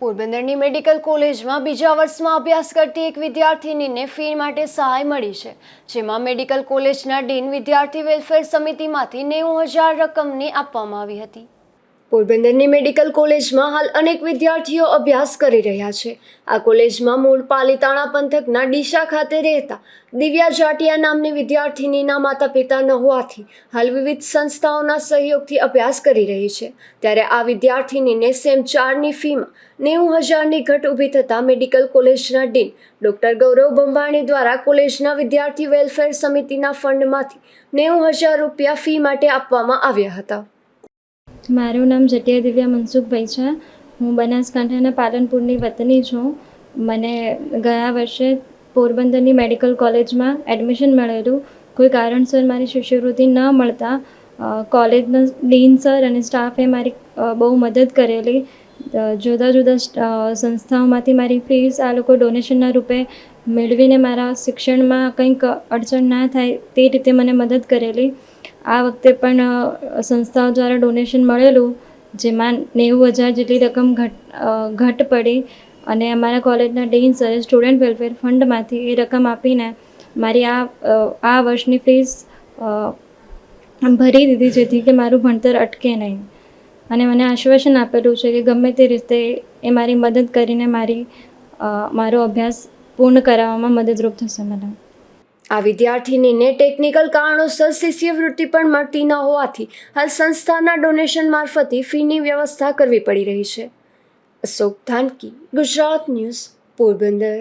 પોરબંદરની મેડિકલ કોલેજમાં બીજા વર્ષમાં અભ્યાસ કરતી એક વિદ્યાર્થિનીને ફી માટે સહાય મળી છે, જેમાં મેડિકલ કોલેજના ડીન વિદ્યાર્થી વેલફેર સમિતિમાંથી નેવું હજાર રકમની આપવામાં આવી હતી. પોરબંદરની મેડિકલ કોલેજમાં હાલ અનેક વિદ્યાર્થીઓ અભ્યાસ કરી રહ્યા છે. આ કોલેજમાં મૂળ પાલીતાણા પંથકના ડીશા ખાતે રહેતા દિવ્યા જાટિયા નામની વિદ્યાર્થિનીના માતા પિતા ન હોવાથી હાલ વિવિધ સંસ્થાઓના સહયોગથી અભ્યાસ કરી રહી છે. ત્યારે આ વિદ્યાર્થિનીને સેમ ચારની ફીમાં નેવું હજારની ઘટ ઊભી થતાં મેડિકલ કોલેજના ડીન ડૉક્ટર ગૌરવ બંબાણી દ્વારા કોલેજના વિદ્યાર્થી વેલફેર સમિતિના ફંડમાંથી નેવું હજાર રૂપિયા ફી માટે આપવામાં આવ્યા હતા. મારું નામ જટિયા દિવ્યા મનસુખભાઈ છે. હું બનાસકાંઠાના પાલનપુરની વતની છું. મને ગયા વર્ષે પોરબંદરની મેડિકલ કોલેજમાં એડમિશન મળેલું. કોઈ કારણસર મારી શિષ્યવૃત્તિ ન મળતા કોલેજના ડીન સર અને સ્ટાફે મારી બહુ મદદ કરેલી. જુદા જુદા સંસ્થાઓમાંથી મારી ફીસ આ લોકો ડોનેશનના રૂપે મેળવીને મારા શિક્ષણમાં કંઈક અડચણ ના થાય તે રીતે મને મદદ કરેલી. આ વખતે પણ સંસ્થાઓ દ્વારા ડોનેશન મળેલું, જેમાં નેવું હજાર જેટલી રકમ ઘટ ઘટ પડી અને અમારા કોલેજના ડીન સરે સ્ટુડન્ટ વેલફેર ફંડમાંથી એ રકમ આપીને મારી આ આ વર્ષની ફીસ ભરી દીધી, જેથી કે મારું ભણતર અટકે નહીં. અને મને આશ્વાસન આપેલું છે કે ગમે તે રીતે એ મારી મદદ કરીને મારી મારો અભ્યાસ પૂર્ણ કરાવવામાં મદદરૂપ થશે મને આ વિદ્યાર્થિનીને ટેકનિકલ કારણોસર શિષ્યવૃત્તિ પણ મળતી ન હોવાથી હાલ સંસ્થાના ડોનેશન મારફતે ફીની વ્યવસ્થા કરવી પડી રહી છે. અશોક ધાનકી, ગુજરાત ન્યૂઝ, પોરબંદર.